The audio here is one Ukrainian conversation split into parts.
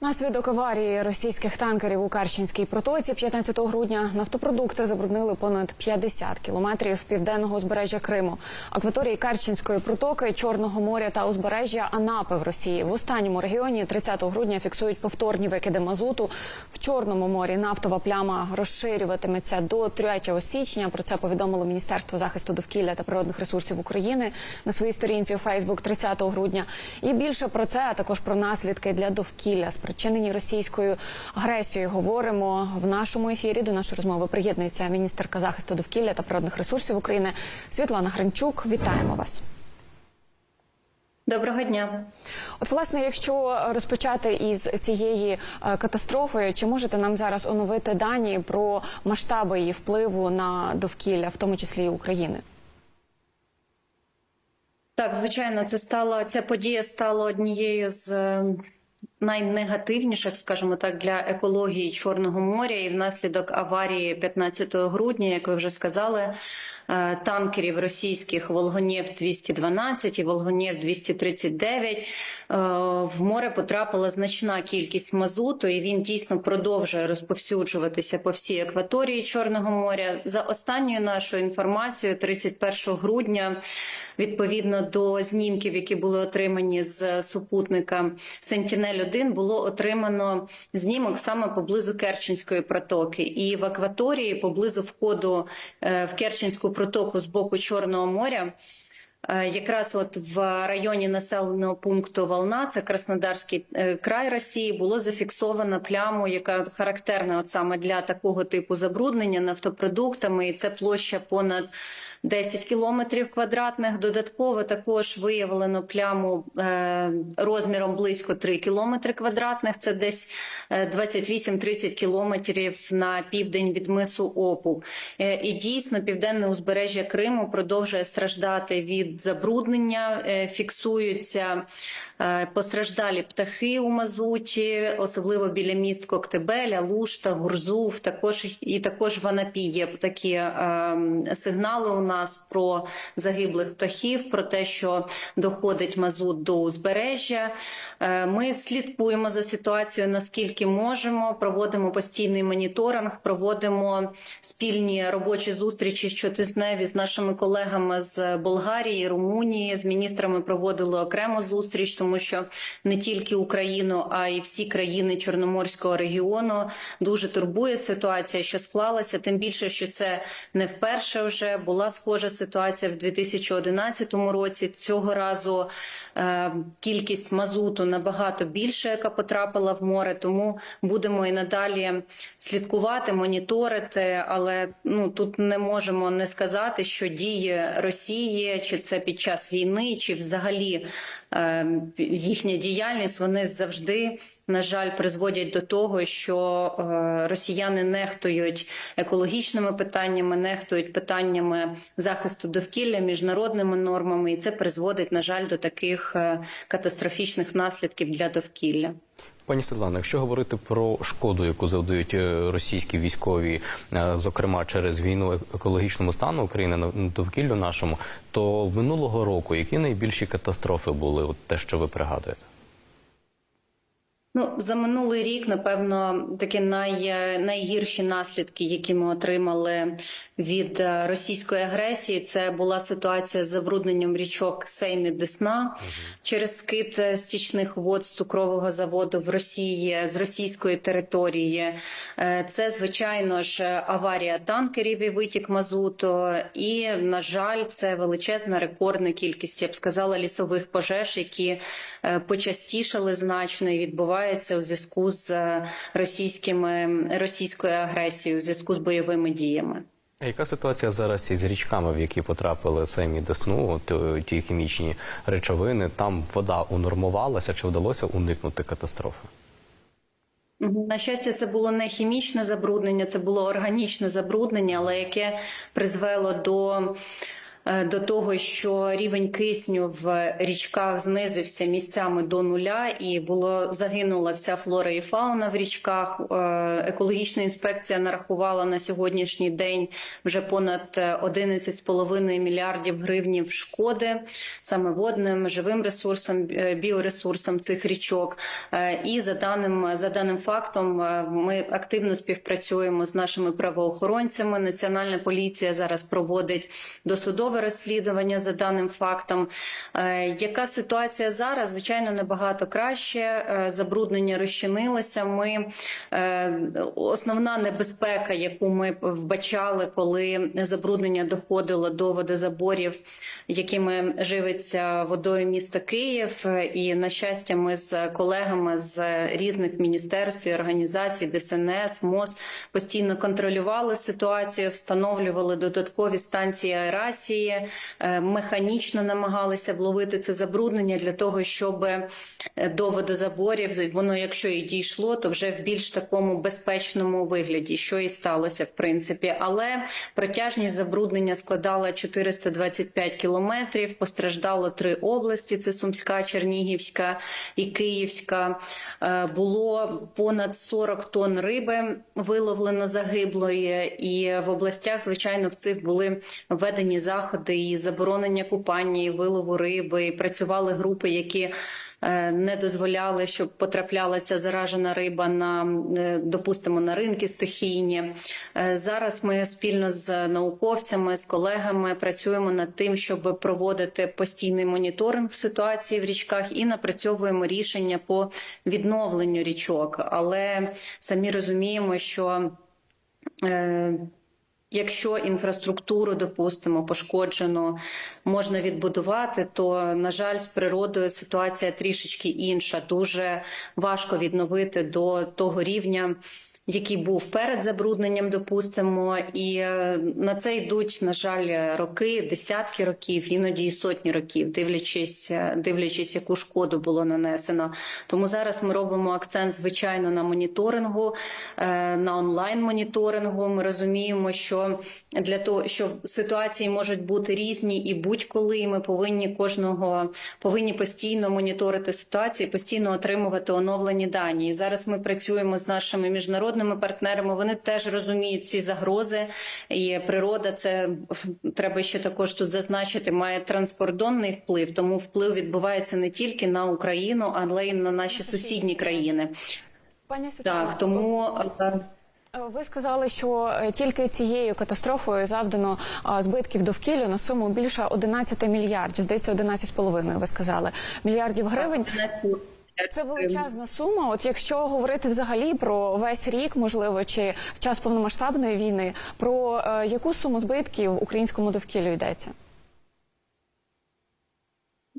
Наслідок аварії російських танкерів у Карченській протоці 15 грудня нафтопродукти забруднили понад 50 кілометрів південного узбережжя Криму, акваторії Карченської протоки, Чорного моря та узбережжя Анапи в Росії. В останньому регіоні 30 грудня фіксують повторні викиди мазуту. В Чорному морі нафтова пляма розширюватиметься до 3 січня. Про це повідомило Міністерство захисту довкілля та природних ресурсів України на своїй сторінці у Фейсбук 30 грудня. І більше про це, а також про наслідки для довкілля спричинені російською агресією. Говоримо в нашому ефірі. До нашої розмови приєднується міністерка захисту довкілля та природних ресурсів України Світлана Гринчук. Вітаємо вас. Доброго дня. От, власне, якщо розпочати із цієї е, катастрофи, чи можете нам зараз оновити дані про масштаби її впливу на довкілля, в тому числі і України? Так, звичайно, це стало ця подія стала однією з е, найнегативніших, скажімо так, для екології Чорного моря. І внаслідок аварії 15 грудня, як ви вже сказали, е, танкерів російських Волгонєв 212 і Волгонєв 239 е, в море потрапила значна кількість мазуту, і він дійсно продовжує розповсюджуватися по всій акваторії Чорного моря. За останньою нашою інформацією, 31 грудня, відповідно до знімків, які були отримані з супутника Сентінель 1 було отримано знімок саме поблизу Керченської протоки, і в акваторії поблизу входу е, в Керченську протоку з боку Чорного моря. Е, Якраз от в районі населеного пункту Волна, це Краснодарський е, край Росії, було зафіксовано пляму, яка характерна от саме для такого типу забруднення нафтопродуктами, і це площа понад 10 кілометрів квадратних. Додатково також виявлено пляму е, розміром близько 3 кілометри квадратних. Це десь е, 28-30 кілометрів на південь від мису Опу. Е, і дійсно південне узбережжя Криму продовжує страждати від забруднення. Е, фіксуються е, постраждалі птахи у мазуті, особливо біля міст Коктебеля, Лушта, Гурзув. Також і також в Анапі є такі е, сигнали у нас про загиблих птахів, про те, що доходить мазут до узбережжя. Е, Ми слідкуємо за ситуацією наскільки можемо. Проводимо постійний моніторинг, проводимо спільні робочі зустрічі щотижневі з нашими колегами з Болгарії, Румунії. З міністрами проводили окрему зустріч, тому що не тільки Україну, а й всі країни Чорноморського регіону дуже турбує ситуація, що склалася. Тим більше, що це не вперше вже була схожа ситуація в 2011 році. Цього разу е, кількість мазуту набагато більше, яка потрапила в море. Тому будемо і надалі слідкувати, моніторити. Але ну тут не можемо не сказати, що дії Росії, чи це під час війни, чи взагалі е, їхня діяльність вони завжди. На жаль, призводять до того, що е, росіяни нехтують екологічними питаннями, нехтують питаннями захисту довкілля, міжнародними нормами, і це призводить, на жаль, до таких е, катастрофічних наслідків для довкілля. Пані Світлано, якщо говорити про шкоду, яку завдають е, російські військові, е, зокрема через війну екологічному стану України на довкіллю нашому, то минулого року які найбільші катастрофи були? От те, що ви пригадуєте? Ну, за минулий рік, напевно, такі най, найгірші наслідки, які ми отримали від е, російської агресії, це була ситуація з забрудненням річок Сейни Десна через скид е, стічних вод з цукрового заводу в Росії з російської території. Е, Це, звичайно ж, аварія танкерів і витік мазуту. І, на жаль, це величезна рекордна кількість, я б сказала, лісових пожеж, які почастішали значно і відбуваються у зв'язку з е, російськими російською агресією, у зв'язку з бойовими діями. А яка ситуація зараз із річками, в які потрапили самі Десну, е, ті хімічні речовини? Там вода унормувалася, чи вдалося уникнути катастрофи? На щастя, це було не хімічне забруднення, це було органічне забруднення, але яке призвело до до того, що рівень кисню в річках знизився місцями до нуля, і було загинула вся флора і фауна в річках. Е, Екологічна інспекція нарахувала на сьогоднішній день вже понад е, 11,5 мільярдів гривнів шкоди саме водним, живим ресурсам, е, біоресурсам цих річок. Е, І за даним за даним фактом, е, ми активно співпрацюємо з нашими правоохоронцями. Національна поліція зараз проводить досудове розслідування за даним фактом. Е, Яка ситуація зараз? Звичайно, набагато краще. Е, Забруднення розчинилося. Ми е, основна небезпека, яку ми вбачали, коли забруднення доходило до водозаборів, якими живиться водою міста Київ. І на щастя, ми з колегами з різних міністерств і організацій, ДСНС, МОЗ постійно контролювали ситуацію, встановлювали додаткові станції аерації, е, механічно намагалися вловити це забруднення для того, щоб е, до водозаборів воно, якщо і дійшло, то вже в більш такому безпечному вигляді, що і сталося в принципі. Але протяжність забруднення складала 425 кілометрів. Постраждало три області: це Сумська, Чернігівська і Київська. Е, Було понад 40 тонн риби виловлено загиблої, і в областях, звичайно, в цих були введені заходи і заборонення купання, і вилову риби. І працювали групи, які е, не дозволяли, щоб потрапляла ця заражена риба на е, допустимо на ринки стихійні. Е, Зараз ми спільно з науковцями, з колегами працюємо над тим, щоб проводити постійний моніторинг ситуації в річках і напрацьовуємо рішення по відновленню річок. Але самі розуміємо, що Якщо інфраструктуру, допустимо, пошкоджено можна відбудувати, то на жаль, з природою ситуація трішечки інша. Дуже важко відновити до того рівня, який був перед забрудненням, допустимо, і е, на це йдуть, на жаль, роки, десятки років, іноді і сотні років, дивлячись, е, дивлячись, яку шкоду було нанесено. Тому зараз ми робимо акцент, звичайно, на моніторингу, е, на онлайн моніторингу. Ми розуміємо, що для того, що ситуації можуть бути різні і будь-коли ми повинні кожного повинні постійно моніторити ситуацію, постійно отримувати оновлені дані. І зараз ми працюємо з нашими міжнародними партнерами. Вони теж розуміють ці загрози, і природа це треба ще також тут зазначити. Має транскордонний вплив, тому вплив відбувається не тільки на Україну, але й на наші сусідні країни. Пані Світлана, Так тому. е, ви сказали, що е, тільки цією катастрофою завдано збитків довкіллю на суму більше 11 мільярдів. Здається, 11,5, ви сказали мільярдів гривень. Це величезна сума. От якщо говорити взагалі про весь рік, можливо, чи час повномасштабної війни, про е, яку суму збитків українському довкіллю йдеться?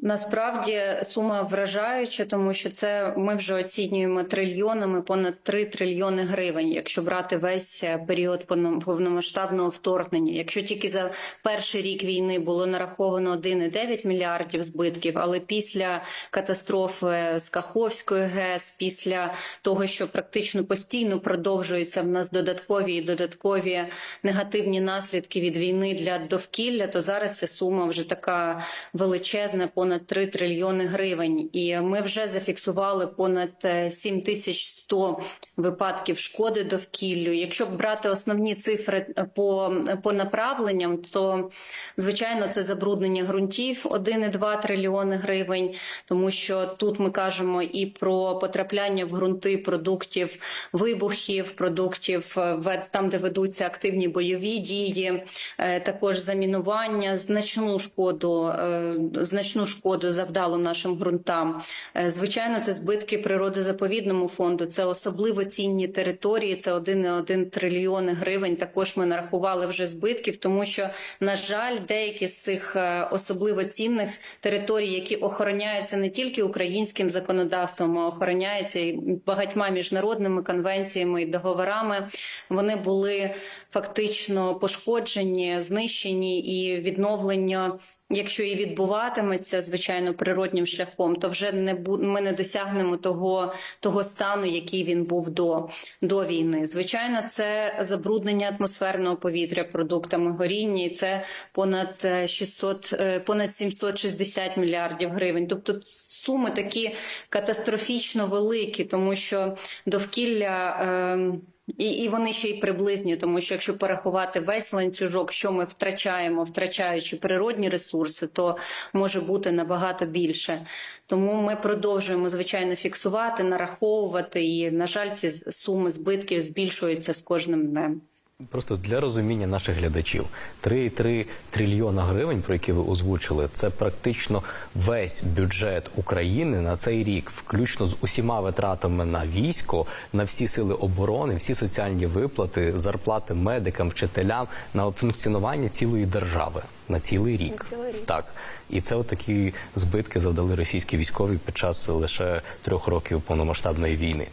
Насправді сума вражаюча, тому що це ми вже оцінюємо трильйонами, понад 3 трильйони гривень, якщо брати весь е, період повно- повномасштабного вторгнення. Якщо тільки за перший рік війни було нараховано 1,9 мільярдів збитків, але після катастрофи з Каховської ГЕС, після того, що практично постійно продовжуються в нас додаткові і додаткові негативні наслідки від війни для довкілля, то зараз ця сума вже така величезна, понад 3 трильйони гривень. І ми вже зафіксували понад е, 7100 випадків шкоди довкіллю. Якщо брати основні цифри е, по, по направленням, то звичайно це забруднення ґрунтів 1,2 трильйони гривень, тому що тут ми кажемо і про потрапляння в ґрунти продуктів вибухів, продуктів е, там, де ведуться активні бойові дії, е, також замінування, значну шкоду, е, значну шкоду завдало нашим ґрунтам. Е, Звичайно, це збитки природозаповідному фонду. Це особливо цінні території. Це 1,1 трильйони гривень. Також ми нарахували вже збитків, тому що на жаль, деякі з цих е, особливо цінних територій, які охороняються не тільки українським законодавством, а охороняються і багатьма міжнародними конвенціями і договорами. Вони були фактично пошкоджені, знищені і відновлення. Якщо і відбуватиметься звичайно природнім шляхом, то вже не бу... ми не досягнемо того, того стану, який він був до, до війни. Звичайно, це забруднення атмосферного повітря продуктами горіння, і це понад е, 600, е, понад 760 мільярдів гривень. Тобто суми такі катастрофічно великі, тому що довкілля. Е... І, і вони ще й приблизні, тому що якщо порахувати весь ланцюжок, що ми втрачаємо, втрачаючи природні ресурси, то може бути набагато більше. Тому ми продовжуємо звичайно фіксувати, нараховувати, і на жаль, ці суми збитків збільшуються з кожним днем. Просто для розуміння наших глядачів 3,3 трильйона гривень, про які ви озвучили, це практично весь бюджет України на цей рік, включно з усіма витратами на військо, на всі сили оборони, всі соціальні виплати, зарплати медикам, вчителям на функціонування цілої держави на цілий рік. На цілий рік. Так і це отакі збитки завдали російські військові під час лише трьох років повномасштабної війни.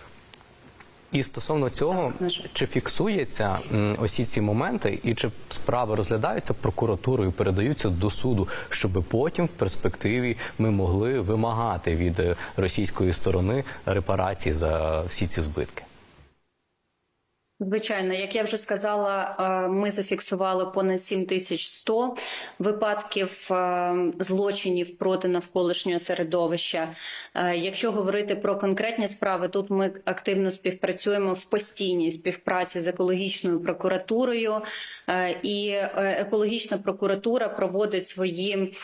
І стосовно цього, чи фіксується м, усі ці моменти, і чи справи розглядаються прокуратурою, передаються до суду, щоб потім в перспективі ми могли вимагати від е, російської сторони репарації за всі ці збитки? Звичайно, як я вже сказала, е, ми зафіксували понад 7100 випадків е, злочинів проти навколишнього середовища. Е, Якщо говорити про конкретні справи, тут ми активно співпрацюємо в постійній співпраці з екологічною прокуратурою, і екологічна прокуратура проводить свої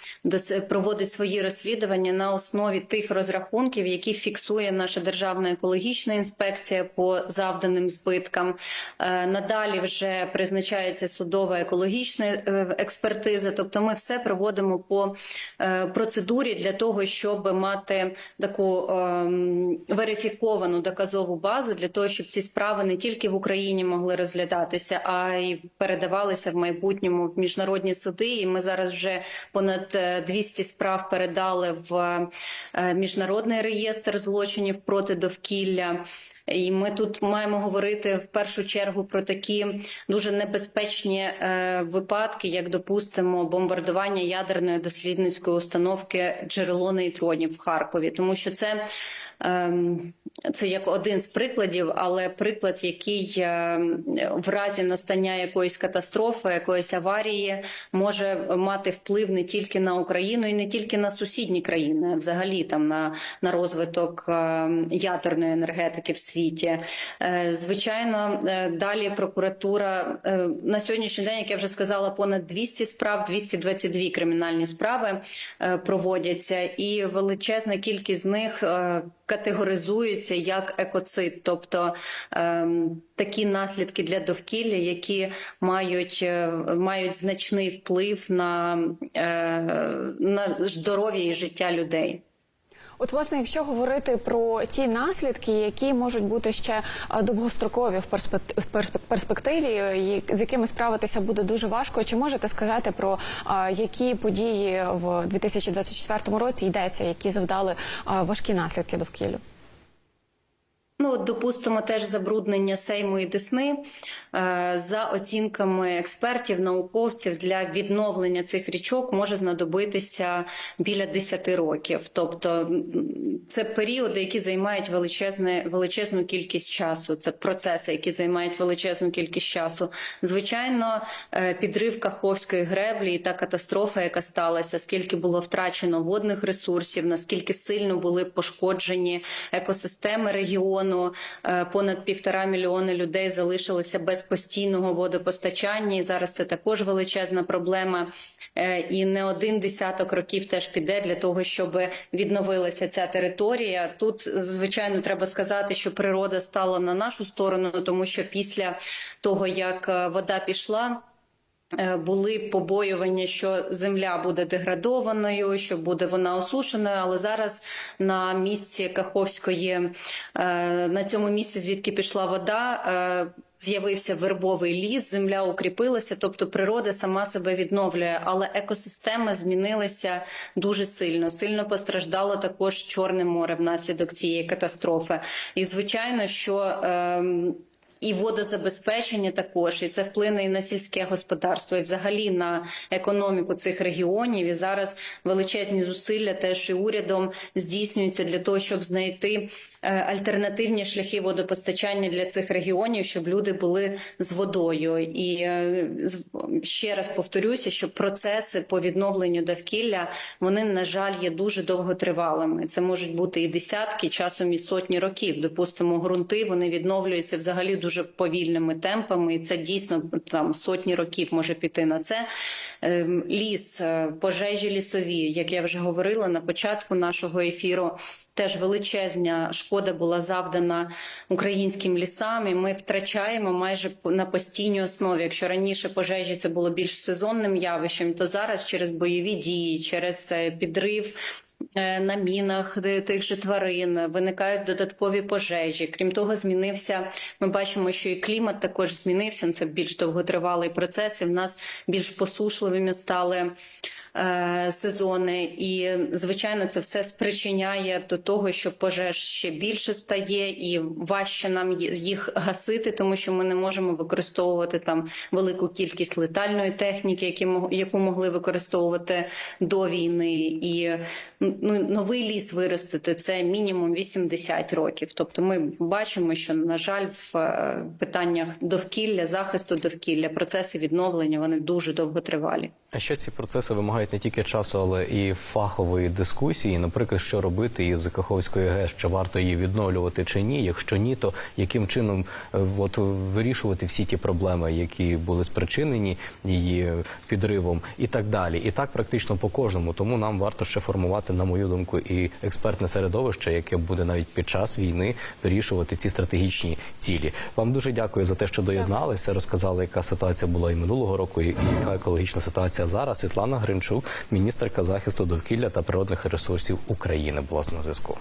проводить свої розслідування на основі тих розрахунків, які фіксує наша державна екологічна інспекція по завданим збиткам. Е, Надалі вже призначається судова екологічна е, експертиза. Тобто, ми все проводимо по е, процедурі для того, щоб мати таку ем, верифіковану доказову базу для того, щоб ці справи не тільки в Україні могли розглядатися, а й передавалися в майбутньому в міжнародні суди. І ми зараз вже понад е, 200 справ передали в міжнародний реєстр злочинів проти довкілля. І ми тут маємо говорити в першу чергу про такі дуже небезпечні е, випадки, як допустимо бомбардування ядерної дослідницької установки джерело нейтронів в Харкові, тому що це. Ем, Це як один з прикладів, але приклад, який е, в разі настання якоїсь катастрофи, якоїсь аварії, може мати вплив не тільки на Україну і не тільки на сусідні країни, а взагалі там на, на розвиток е, ядерної енергетики в світі. Е, Звичайно, е, далі прокуратура е, на сьогоднішній день, як я вже сказала, понад 200 справ, 222 кримінальні справи проводяться, і величезна кількість з них категоризуються як екоцид, тобто ем, такі наслідки для довкілля, які мають, е, мають значний вплив на, е, на здоров'я і життя людей. От, власне, якщо говорити про ті наслідки, які можуть бути ще довгострокові в перспект- в перспек- перспективі, з якими справитися буде дуже важко, чи можете сказати про які події в 2024 році йдеться, які завдали важкі наслідки довкіллю? Ну, допустимо, теж забруднення Сейму і Десни. Е, За оцінками експертів, науковців, для відновлення цих річок може знадобитися біля 10 років. Тобто це періоди, які займають величезне, величезну кількість часу. Це процеси, які займають величезну кількість часу. Звичайно, е, підрив Каховської греблі і та катастрофа, яка сталася, скільки було втрачено водних ресурсів, наскільки сильно були пошкоджені екосистеми регіону. Е, Понад півтора мільйони людей залишилися без постійного водопостачання, і зараз це також величезна проблема. Е, І не один десяток років теж піде для того, щоб відновилася ця територія. Тут, звичайно, треба сказати, що природа стала на нашу сторону, тому що після того, як е, вода пішла. Е, Були побоювання, що земля буде деградованою, що буде вона осушеною. Але зараз на місці Каховської, на цьому місці, звідки пішла вода, з'явився вербовий ліс, земля укріпилася, тобто природа сама себе відновлює, але екосистеми змінилися дуже сильно. Сильно постраждало також Чорне море внаслідок цієї катастрофи. І звичайно, що ем, і водозабезпечення також, і це вплине і на сільське господарство, і взагалі на економіку цих регіонів. І зараз величезні зусилля теж і урядом здійснюються для того, щоб знайти е, альтернативні шляхи водопостачання для цих регіонів, щоб люди були з водою. І е, ще раз повторюся, що процеси по відновленню довкілля вони на жаль є дуже довготривалими. Це можуть бути і десятки, часом і сотні років. Допустимо, ґрунти вони відновлюються взагалі дуже повільними темпами, і це дійсно там сотні років може піти на це. Ем, Ліс, е, пожежі лісові, як я вже говорила на початку нашого ефіру. Теж величезна шкода була завдана українським лісам, і ми втрачаємо майже на постійній основі. Якщо раніше пожежі це було більш сезонним явищем, то зараз через бойові дії, через е, підрив. Е, На мінах тих же тварин виникають додаткові пожежі. Крім того, змінився. Ми бачимо, що і клімат також змінився. Ну, Це більш довготривалий процес. І в нас більш посушливими стали сезони, і звичайно, це все спричиняє до того, що пожеж ще більше стає, і важче нам їх гасити, тому що ми не можемо використовувати там велику кількість летальної техніки, які яку могли використовувати до війни, і ну, новий ліс виростити це мінімум 80 років. Тобто, ми бачимо, що на жаль, в е, питаннях довкілля, захисту довкілля, процеси відновлення вони дуже довготривалі. А що ці процеси вимагають не тільки часу, але і фахової дискусії. Наприклад, що робити із Каховської ГЕС, чи варто її відновлювати чи ні? Якщо ні, то яким чином е, от вирішувати всі ті проблеми, які були спричинені її підривом, і так далі. І так практично по кожному. Тому нам варто ще формувати, на мою думку, і експертне середовище, яке буде навіть під час війни вирішувати ці стратегічні цілі. Вам дуже дякую за те, що доєдналися. Розказали, яка ситуація була і минулого року, і яка екологічна ситуація зараз. Світлана Гринчук, міністерка захисту довкілля та природних ресурсів України, була на зв'язку.